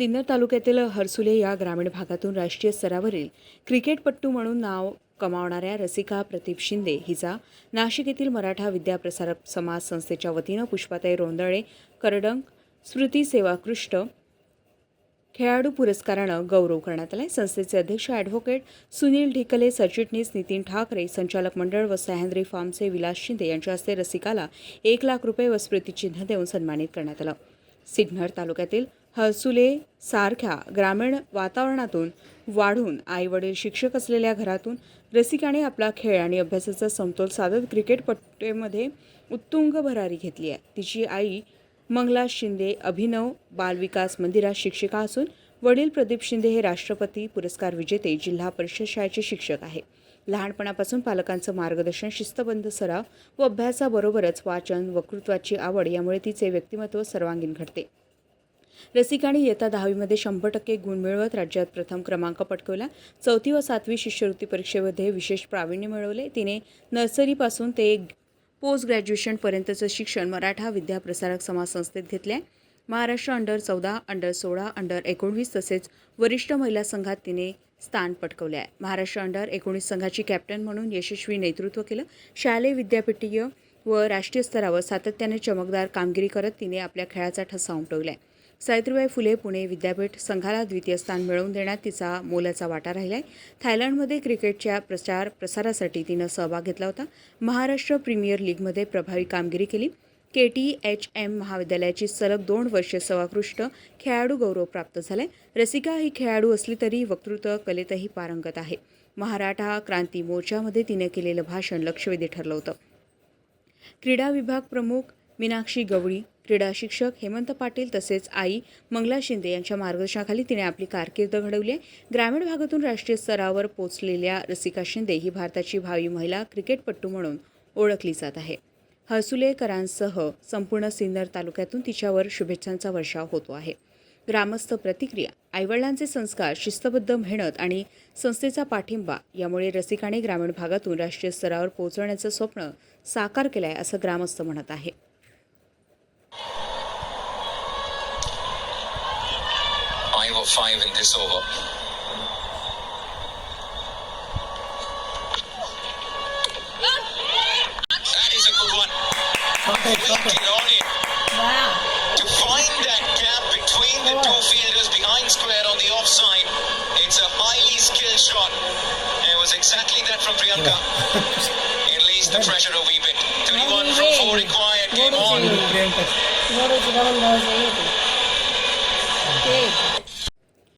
सिन्नर तालुक्यातील हरसुले या ग्रामीण भागातून राष्ट्रीय स्तरावरील क्रिकेटपट्टू म्हणून नाव कमावणाऱ्या रसिका प्रदीप शिंदे हिचा नाशिक येथील मराठा विद्याप्रसारक समाज संस्थेच्या वतीनं पुष्पाताई रोंदळे करडंग स्मृती सेवाकृष्ट खेळाडू पुरस्कारानं गौरव करण्यात आलाय. संस्थेचे अध्यक्ष ॲडव्होकेट सुनील ढिकले सरचिटणीस नितीन ठाकरे संचालक मंडळ व सह्याद्री फार्मचे विलास शिंदे यांच्या हस्ते रसिकाला एक लाख रुपये व स्मृतिचिन्ह देऊन सन्मानित करण्यात आलं. सिन्नर तालुक्यातील हसुले सारख्या ग्रामीण वातावरणातून वाढून आई वडील शिक्षक असलेल्या घरातून रसिकाने आपला खेळ आणि अभ्यासाचा समतोल साधत क्रिकेटपट्टेमध्ये उत्तुंग भरारी घेतली आहे. तिची आई मंगला शिंदे अभिनव बालविकास मंदिरात शिक्षिका असून वडील प्रदीप शिंदे हे राष्ट्रपती पुरस्कार विजेते जिल्हा परिषद शाळेचे शिक्षक आहे लहानपणापासून पालकांचं मार्गदर्शन शिस्तबंद सराव व अभ्यासाबरोबरच वाचन वक्तृत्वाची आवड यामुळे तिचे व्यक्तिमत्व सर्वांगीण घडते. रसिकाने इयत्ता दहावीमध्ये शंभर टक्के गुण मिळवत राज्यात प्रथम क्रमांक पटकवला. चौथी व सातवी शिष्यवृत्ती परीक्षेमध्ये विशेष प्रावीण्य मिळवले. तिने नर्सरीपासून ते पोस्ट ग्रॅज्युएशनपर्यंतचं शिक्षण मराठा विद्याप्रसारक समाज संस्थेत घेतले आहे महाराष्ट्र अंडर चौदा अंडर सोळा अंडर एकोणवीस तसेच वरिष्ठ महिला संघात तिने स्थान पटकवले आहे. महाराष्ट्र अंडर एकोणीस संघाची कॅप्टन म्हणून यशस्वी नेतृत्व केलं. शालेय विद्यापीठीय व राष्ट्रीय स्तरावर सातत्याने चमकदार कामगिरी करत तिने आपल्या खेळाचा ठसा उमटवला आहे सावित्रीबाई फुले पुणे विद्यापीठ संघाला द्वितीय स्थान मिळवून देण्यात तिचा मोलाचा वाटा राहिला आहे थायलंडमध्ये क्रिकेटच्या प्रचार प्रसारासाठी तिनं सहभाग घेतला होता. महाराष्ट्र प्रीमियर लीगमध्ये प्रभावी कामगिरी केली. के टी एच एम महाविद्यालयाची सलग दोन वर्षे सर्वोत्कृष्ट खेळाडू गौरव प्राप्त झालाय रसिका ही खेळाडू असली तरी वक्तृत्व कलेतही पारंगत आहे. मराठा क्रांती मोर्चामध्ये तिने केलेलं भाषण लक्षवेधी ठरलं होतं. क्रीडा विभाग प्रमुख मीनाक्षी गवळी क्रीडा शिक्षक हेमंत पाटील तसेच आई मंगला शिंदे यांच्या मार्गदर्शनाखाली तिने आपली कारकीर्द घडवली आहे. ग्रामीण भागातून राष्ट्रीय स्तरावर पोचलेल्या रसिका शिंदे ही भारताची भावी महिला क्रिकेटपट्टू म्हणून ओळखली जात आहे. हसुलेकरांसह संपूर्ण सिन्नर तालुक्यातून तिच्यावर शुभेच्छांचा वर्षाव होतो आहे ग्रामस्थ प्रतिक्रिया आईवडिलांचे संस्कार शिस्तबद्ध मेहनत आणि संस्थेचा पाठिंबा यामुळे रसिकाने ग्रामीण भागातून राष्ट्रीय स्तरावर पोहोचवण्याचं स्वप्न साकार केलं आहे असं ग्रामस्थ म्हणत आहे five in this over. everyone. Okay, okay. Wow. To find that gap between the two fielders behind square on the offside, it's a highly skilled shot. It was exactly that from Priyanka. It least the pressure a wee bit. 31 from 4 required. Game on. Okay.